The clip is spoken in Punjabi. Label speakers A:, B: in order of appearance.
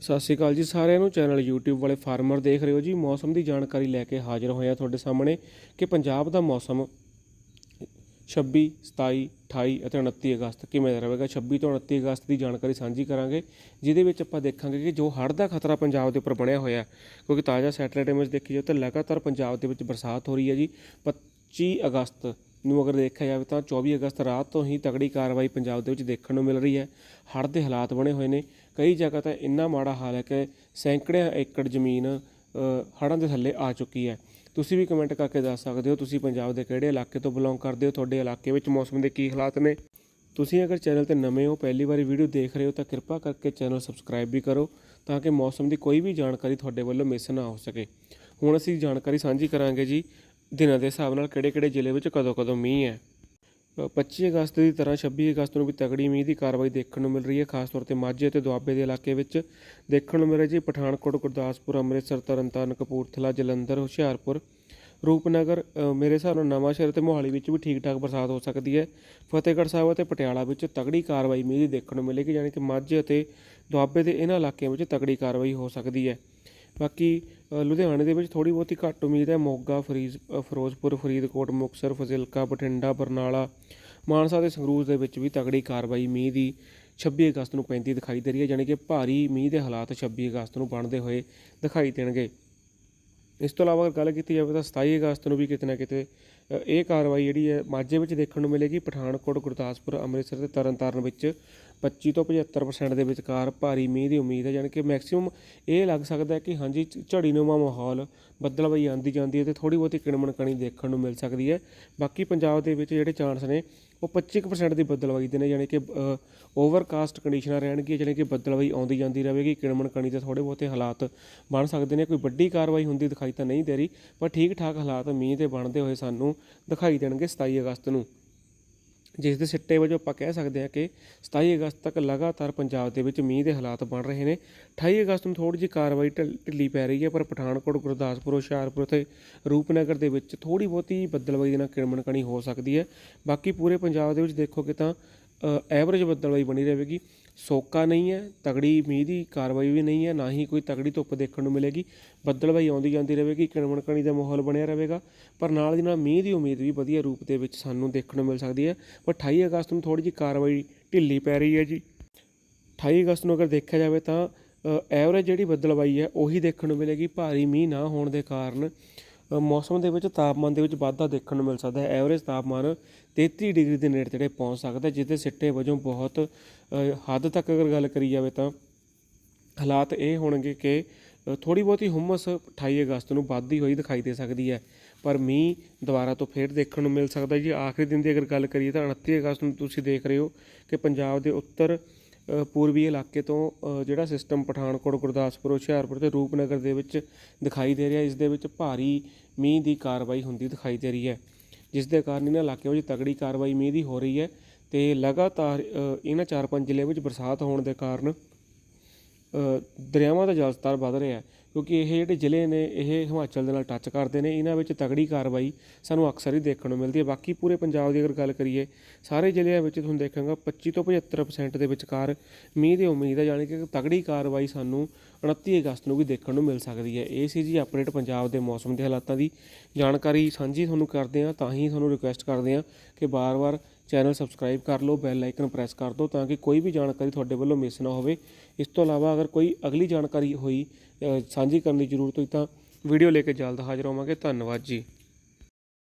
A: ਸਤਿ ਸ਼੍ਰੀ ਅਕਾਲ ਜੀ ਸਾਰਿਆਂ ਨੂੰ। ਚੈਨਲ YouTube ਵਾਲੇ ਫਾਰਮਰ ਦੇਖ ਰਹੇ ਹੋ ਜੀ। ਮੌਸਮ ਦੀ ਜਾਣਕਾਰੀ ਲੈ ਕੇ ਹਾਜ਼ਰ ਹੋਏ ਹਾਂ ਤੁਹਾਡੇ ਸਾਹਮਣੇ ਕਿ ਪੰਜਾਬ ਦਾ ਮੌਸਮ 26 27 28 ਅਤੇ 29 ਅਗਸਤ ਕਿਵੇਂ ਦਾ ਰਹੇਗਾ? 26 ਤੋਂ 29 ਅਗਸਤ ਦੀ ਜਾਣਕਾਰੀ ਸਾਂਝੀ ਕਰਾਂਗੇ, ਜਿਹਦੇ ਵਿੱਚ ਆਪਾਂ ਦੇਖਾਂਗੇ ਕਿ ਜੋ ਹੜ੍ਹ ਦਾ ਖਤਰਾ ਪੰਜਾਬ ਦੇ ਉੱਪਰ ਬਣਿਆ ਹੋਇਆ ਕਿਉਂਕਿ ਤਾਜ਼ਾ ਸੈਟਲਾਈਟ ਇਮੇਜ ਦੇਖੀ ਜਾਵੇ ਤਾਂ ਲਗਾਤਾਰ ਪੰਜਾਬ ਦੇ ਵਿੱਚ ਬਰਸਾਤ ਹੋ ਰਹੀ ਹੈ ਜੀ। 25 ਅਗਸਤ ਨੂੰ ਅਗਰ ਦੇਖਿਆ ਜਾਵੇ ਤਾਂ 24 ਅਗਸਤ ਰਾਤ ਤੋਂ ਹੀ ਤਗੜੀ ਕਾਰਵਾਈ ਪੰਜਾਬ ਦੇ ਵਿੱਚ ਦੇਖਣ ਨੂੰ ਮਿਲ ਰਹੀ ਹੈ। ਹੜ੍ਹ ਦੇ ਹਾਲਾਤ ਬਣੇ ਹੋਏ ਨੇ। ਕਈ ਜਗ੍ਹਾ ਤਾਂ ਇੰਨਾ ਮਾੜਾ ਹਾਲ ਹੈ ਕਿ ਸੈਂਕੜਿਆਂ ਏਕੜ ਜ਼ਮੀਨ ਹੜ੍ਹਾਂ ਦੇ ਥੱਲੇ ਆ ਚੁੱਕੀ ਹੈ। ਤੁਸੀਂ ਵੀ ਕਮੈਂਟ ਕਰਕੇ ਦੱਸ ਸਕਦੇ ਹੋ, ਤੁਸੀਂ ਪੰਜਾਬ ਦੇ ਕਿਹੜੇ ਇਲਾਕੇ ਤੋਂ ਬਿਲੋਂਗ ਕਰਦੇ ਹੋ, ਤੁਹਾਡੇ ਇਲਾਕੇ ਵਿੱਚ ਮੌਸਮ ਦੇ ਕੀ ਹਾਲਾਤ ਨੇ? ਤੁਸੀਂ ਅਗਰ ਚੈਨਲ ਤੇ ਨਵੇਂ ਹੋ, ਪਹਿਲੀ ਵਾਰੀ ਵੀਡੀਓ ਦੇਖ ਰਹੇ ਹੋ, ਤਾਂ ਕਿਰਪਾ ਕਰਕੇ ਚੈਨਲ ਸਬਸਕ੍ਰਾਈਬ ਵੀ ਕਰੋ, ਤਾਂ ਕਿ ਮੌਸਮ ਦੀ ਕੋਈ ਵੀ ਜਾਣਕਾਰੀ ਤੁਹਾਡੇ ਵੱਲੋਂ ਮਿਸ ਨਾ ਹੋ ਸਕੇ। ਹੁਣ ਅਸੀਂ ਜਾਣਕਾਰੀ ਸਾਂਝੀ ਕਰਾਂਗੇ ਜੀ, ਦਿਨਾਂ ਦੇ ਹਿਸਾਬ ਨਾਲ ਕਿਹੜੇ-ਕਿਹੜੇ ਜ਼ਿਲ੍ਹੇ ਵਿੱਚ ਕਦੋਂ-ਕਦੋਂ ਮੀਂਹ ਹੈ। 25 ਅਗਸਤ ਦੀ ਤਰ੍ਹਾਂ 26 ਅਗਸਤ ਨੂੰ ਵੀ ਤਗੜੀ ਮੀਂਹ ਦੀ ਕਾਰਵਾਈ ਦੇਖਣ ਨੂੰ ਮਿਲ ਰਹੀ ਹੈ, ਖਾਸ ਤੌਰ ਤੇ ਮਾਝੇ ਅਤੇ ਦੁਆਬੇ ਦੇ ਇਲਾਕੇ ਵਿੱਚ। ਦੇਖਣ ਨੂੰ ਮਿਲ ਰਿਹਾ ਜੀ, ਪਠਾਨਕੋਟ, ਗੁਰਦਾਸਪੁਰ, ਅੰਮ੍ਰਿਤਸਰ, ਤਰਨਤਾਰਨ, ਕਪੂਰਥਲਾ, ਜਲੰਧਰ, ਹੁਸ਼ਿਆਰਪੁਰ, ਰੂਪਨਗਰ ਮੇਰੇ ਹਿਸਾਬ ਨਾਲ ਨਵਾਂਸ਼ਹਿਰ ਤੇ ਮੋਹਾਲੀ ਵਿੱਚ ਵੀ ਠੀਕ ਠਾਕ ਬਰਸਾਤ ਹੋ ਸਕਦੀ ਹੈ। ਫਤਿਹਗੜ੍ਹ ਸਾਹਿਬ ਅਤੇ ਪਟਿਆਲਾ ਵਿੱਚ ਤਗੜੀ ਕਾਰਵਾਈ ਮੀਂਹ ਦੀ ਦੇਖਣ ਨੂੰ ਮਿਲੇਗੀ, ਯਾਨੀ ਕਿ ਮਾਝੇ ਅਤੇ ਦੁਆਬੇ ਦੇ ਇਹਨਾਂ ਇਲਾਕਿਆਂ ਵਿੱਚ ਤਗੜੀ ਕਾਰਵਾਈ ਹੋ ਸਕਦੀ ਹੈ। ਬਾਕੀ ਲੁਧਿਆਣੇ ਦੇ ਵਿੱਚ ਥੋੜੀ ਬਹੁਤੀ ਘੱਟ ਉਮੀਦ ਹੈ। ਮੋਗਾ, ਫਰੀਜ਼ ਫਿਰੋਜ਼ਪੁਰ, ਫਰੀਦਕੋਟ, ਮੁਕਤਸਰ, ਫਜ਼ਿਲਕਾ, ਬਠਿੰਡਾ, ਬਰਨਾਲਾ, ਮਾਨਸਾ ਤੇ ਸੰਗਰੂਰ ਦੇ ਵਿੱਚ ਵੀ ਤਗੜੀ ਕਾਰਵਾਈ। ਮੀਂਹ ਦੀ 26 ਅਗਸਤ ਨੂੰ ਪੈਂਦੀ ਦਿਖਾਈ ਦੇ ਰਹੀ ਹੈ ਯਾਨੀ ਕਿ ਭਾਰੀ ਮੀਂਹ ਦੇ ਹਾਲਾਤ 26 ਅਗਸਤ ਨੂੰ ਬਣਦੇ ਹੋਏ ਦਿਖਾਈ ਦੇਣਗੇ। ਇਸ ਤੋਂ ਇਲਾਵਾ ਅਗਰ ਗੱਲ ਕੀਤੀ ਜਾਵੇ ਤਾਂ 27 ਅਗਸਤ ਨੂੰ ਵੀ ਕਿਤੇ ਨਾ ਕਿਤੇ ਇਹ ਕਾਰਵਾਈ ਜਿਹੜੀ ਹੈ ਮਾਝੇ ਵਿੱਚ ਦੇਖਣ ਨੂੰ ਮਿਲੇਗੀ। ਪਠਾਨਕੋਟ, ਗੁਰਦਾਸਪੁਰ, ਅੰਮ੍ਰਿਤਸਰ ਤੇ ਤਰਨਤਾਰਨ ਵਿੱਚ 25 ਤੋਂ 75% ਦੇ ਵਿਚਕਾਰ ਭਾਰੀ ਮੀਂਹ ਦੀ ਉਮੀਦ ਹੈ। ਯਾਨੀ ਕਿ ਮੈਕਸਿਮਮ ਇਹ ਲੱਗ ਸਕਦਾ ਹੈ ਕਿ ਹਾਂਜੀ ਝ- ਝੜੀਨੁਮਾ ਮਾਹੌਲ ਬੱਦਲਬਾਈ ਆਂਦੀ ਜਾਂਦੀ ਹੈ ਤੇ ਥੋੜੀ ਬਹੁਤੀ ਕਿਣਮਣ ਕਣੀ ਦੇਖਣ ਨੂੰ ਮਿਲ ਸਕਦੀ ਹੈ। ਬਾਕੀ ਪੰਜਾਬ ਦੇ ਵਿੱਚ ਜਿਹੜੇ ਚਾਂਸ ਨੇ ਉਹ 25% ਦੀ ਬੱਦਲਬਾਈ ਦੇ ਨੇ ਯਾਨੀ ਕਿ ਓਵਰਕਾਸਟ ਕੰਡੀਸ਼ਨਾਂ ਰਹਿਣਗੀਆਂ ਯਾਨੀ ਕਿ ਬੱਦਲਬਾਈ ਆਉਂਦੀ ਜਾਂਦੀ ਰਹੇਗੀ, ਕਿਣਮਣ ਕਣੀ ਦੇ ਥੋੜੇ ਬਹੁਤੇ ਹਾਲਾਤ ਬਣ ਸਕਦੇ ਨੇ, ਕੋਈ ਵੱਡੀ ਕਾਰਵਾਈ ਹੁੰਦੀ ਦਿਖਾਈ ਤਾਂ ਨਹੀਂ ਦੇ ਰਹੀ, ਪਰ ਠੀਕ ਠਾਕ ਹਾਲਾਤ ਮੀਂਹ ਦੇ ਬਣਦੇ ਹੋਏ ਸਾਨੂੰ ਦਿਖਾਈ ਦੇਣਗੇ 27 ਅਗਸਤ ਨੂੰ। ਜਿਸ ਦੇ ਸਿੱਟੇ ਵਜੋਂ ਆਪਾਂ ਕਹਿ ਸਕਦੇ ਹਾਂ ਕਿ 27 ਅਗਸਤ ਤੱਕ ਲਗਾਤਾਰ ਪੰਜਾਬ ਦੇ ਵਿੱਚ ਮੀਂਹ ਦੇ ਹਾਲਾਤ ਬਣ ਰਹੇ ਨੇ। 28 ਅਗਸਤ ਨੂੰ ਥੋੜੀ ਜਿਹੀ ਕਾਰਵਾਈ ਢਿੱਲੀ ਪੈ ਰਹੀ ਹੈ, ਪਰ ਪਠਾਨਕੋਟ, ਗੁਰਦਾਸਪੁਰ, ਹੁਸ਼ਿਆਰਪੁਰ ਤੇ ਰੂਪਨਗਰ ਦੇ ਵਿੱਚ ਥੋੜੀ ਬਹੁਤੀ ਬੱਦਲਬਾਈ ਦੇ ਨਾਲ ਕਿਣਮਣਕਣੀ ਹੋ ਸਕਦੀ ਹੈ। ਬਾਕੀ ਪੂਰੇ ਪੰਜਾਬ ਦੇ ਵਿੱਚ ਦੇਖੋਗੇ ਤਾਂ ਐਵਰੇਜ ਬੱਦਲਬਾਈ ਬਣੀ ਰਹੇਗੀ। ਸੋਕਾ ਨਹੀਂ ਹੈ, ਤਗੜੀ ਮੀਂਹ ਦੀ ਕਾਰਵਾਈ ਵੀ ਨਹੀਂ ਹੈ, ਨਾ ਹੀ ਕੋਈ ਤਗੜੀ ਧੁੱਪ ਦੇਖਣ ਨੂੰ ਮਿਲੇਗੀ। ਬੱਦਲਬਾਈ ਆਉਂਦੀ ਜਾਂਦੀ ਰਹੇਗੀ ਕਿਣਮਣਕਣੀ ਦਾ ਮਾਹੌਲ ਬਣਿਆ ਰਹੇਗਾ। ਪਰ ਨਾਲ ਦੀ ਨਾਲ ਮੀਂਹ ਦੀ ਉਮੀਦ ਵੀ ਵਧੀਆ ਰੂਪ ਦੇ ਵਿੱਚ ਸਾਨੂੰ ਦੇਖਣ ਨੂੰ ਮਿਲ ਸਕਦੀ ਹੈ। ਪਰ 28 ਅਗਸਤ ਨੂੰ ਥੋੜੀ ਜਿਹੀ ਕਾਰਵਾਈ ਢਿੱਲੀ ਪੈ ਰਹੀ ਹੈ ਜੀ। 28 ਅਗਸਤ ਨੂੰ ਅਗਰ ਦੇਖਿਆ ਜਾਵੇ ਤਾਂ ਐਵਰੇਜ ਜਿਹੜੀ ਬੱਦਲਬਾਈ ਹੈ, ਉਹੀ ਦੇਖਣ ਨੂੰ ਮਿਲੇਗੀ। ਭਾਰੀ ਮੀਂਹ ਨਾ ਹੋਣ ਦੇ ਕਾਰਨ ਮੌਸਮ ਦੇ ਵਿੱਚ ਤਾਪਮਾਨ ਦੇ ਵਿੱਚ ਵਾਧਾ ਦੇਖਣ ਨੂੰ ਮਿਲ ਸਕਦਾ ਹੈ। ਐਵਰੇਜ ਤਾਪਮਾਨ 33 ਡਿਗਰੀ ਦੇ ਨੇੜੇ ਤੇੜੇ ਪਹੁੰਚ ਸਕਦਾ ਹੈ, ਜਿਸ ਦੇ ਸਿੱਟੇ ਵਜੋਂ ਬਹੁਤ ਹੱਦ ਤੱਕ ਅਗਰ ਗੱਲ ਕਰੀ ਜਾਵੇ ਤਾਂ ਹਾਲਾਤ ਇਹ ਹੋਣਗੇ ਕਿ ਥੋੜੀ ਬਹੁਤੀ ਹੁਮਸ 28 ਅਗਸਤ ਨੂੰ ਵੱਧਦੀ ਹੋਈ ਦਿਖਾਈ ਦੇ ਸਕਦੀ ਹੈ। ਪਰ ਮੀਂਹ ਦੁਬਾਰਾ ਤੋਂ ਫੇਰ ਦੇਖਣ ਨੂੰ ਮਿਲ ਸਕਦਾ ਹੈ। ਜੀ ਆਖਰੀ ਦਿਨ ਦੀ ਅਗਰ ਗੱਲ ਕਰੀਏ ਤਾਂ 29 ਅਗਸਤ ਨੂੰ ਤੁਸੀਂ ਦੇਖ ਰਹੇ ਹੋ ਕਿ ਪੰਜਾਬ ਦੇ ਉੱਤਰ ਪੂਰਬੀ ਇਲਾਕੇ ਤੋਂ ਜਿਹੜਾ ਸਿਸਟਮ ਪਠਾਨਕੋਟ, ਗੁਰਦਾਸਪੁਰ, ਹੁਸ਼ਿਆਰਪੁਰ ਅਤੇ ਰੂਪਨਗਰ ਦੇ ਵਿੱਚ ਦਿਖਾਈ ਦੇ ਰਿਹਾ ਇਸ ਦੇ ਵਿੱਚ ਭਾਰੀ ਮੀਂਹ ਦੀ ਕਾਰਵਾਈ ਹੁੰਦੀ ਦਿਖਾਈ ਦੇ ਰਹੀ ਹੈ, ਜਿਸ ਦੇ ਕਾਰਨ ਇਹਨਾਂ ਇਲਾਕਿਆਂ ਵਿੱਚ ਤਗੜੀ ਕਾਰਵਾਈ ਮੀਂਹ ਦੀ ਹੋ ਰਹੀ ਹੈ ਤੇ ਲਗਾਤਾਰ ਇਹਨਾਂ ਚਾਰ ਪੰਜ ਜ਼ਿਲ੍ਹਿਆਂ ਵਿੱਚ ਬਰਸਾਤ ਹੋਣ ਦੇ ਕਾਰਨ ਦਰਿਆਵਾਂ ਦਾ ਜਲ ਸਤਰ ਵਧ ਰਿਹਾ ਕਿਉਂਕਿ ਇਹ ਜਿਹੜੇ ਜ਼ਿਲ੍ਹੇ ਨੇ, ਇਹ ਹਿਮਾਚਲ ਦੇ ਨਾਲ ਟੱਚ ਕਰਦੇ ਨੇ, ਇਹਨਾਂ ਵਿੱਚ ਤਗੜੀ ਕਾਰਵਾਈ ਸਾਨੂੰ ਅਕਸਰ ਹੀ ਦੇਖਣ ਨੂੰ ਮਿਲਦੀ ਹੈ। ਬਾਕੀ ਪੂਰੇ ਪੰਜਾਬ ਦੀ ਅਗਰ ਗੱਲ ਕਰੀਏ, ਸਾਰੇ ਜ਼ਿਲ੍ਹਿਆਂ ਵਿੱਚ ਤੁਹਾਨੂੰ ਦੇਖਾਂਗਾ 25 ਤੋਂ 75% ਦੇ ਵਿਚਕਾਰ ਮੀਂਹ ਦੀ ਉਮੀਦ ਹੈ, ਯਾਨੀ ਕਿ ਤਗੜੀ ਕਾਰਵਾਈ ਸਾਨੂੰ 29 ਅਗਸਤ ਨੂੰ ਵੀ ਦੇਖਣ ਨੂੰ ਮਿਲ ਸਕਦੀ ਹੈ। ਇਹ ਸੀ ਜੀ ਅਪਡੇਟ ਪੰਜਾਬ ਦੇ ਮੌਸਮ ਦੇ ਹਾਲਾਤਾਂ ਦੀ ਜਾਣਕਾਰੀ ਸਾਂਝੀ ਤੁਹਾਨੂੰ ਕਰਦੇ ਹਾਂ, ਤਾਂ ਹੀ ਤੁਹਾਨੂੰ ਰਿਕੁਐਸਟ ਕਰਦੇ ਹਾਂ ਕਿ ਬਾਰ-ਬਾਰ ਚੈਨਲ ਸਬਸਕ੍ਰਾਈਬ ਕਰ ਲਓ, ਬੈਲ ਆਈਕਨ ਪ੍ਰੈਸ ਕਰ ਦਿਓ ਤਾਂ ਕਿ ਕੋਈ ਵੀ ਜਾਣਕਾਰੀ ਤੁਹਾਡੇ ਵੱਲੋਂ ਮਿਸ ਨਾ ਹੋਵੇ। ਇਸ ਤੋਂ ਇਲਾਵਾ ਅਗਰ ਕੋਈ ਅਗਲੀ ਜਾਣਕਾਰੀ ਹੋਈ ਸਾਂਝੀ ਕਰਨ ਦੀ ਜ਼ਰੂਰਤ ਹੋਈ ਤਾਂ ਵੀਡੀਓ ਲੈ ਕੇ ਜਲਦ ਹਾਜ਼ਰ ਹੋਵਾਂਗੇ। ਧੰਨਵਾਦ ਜੀ।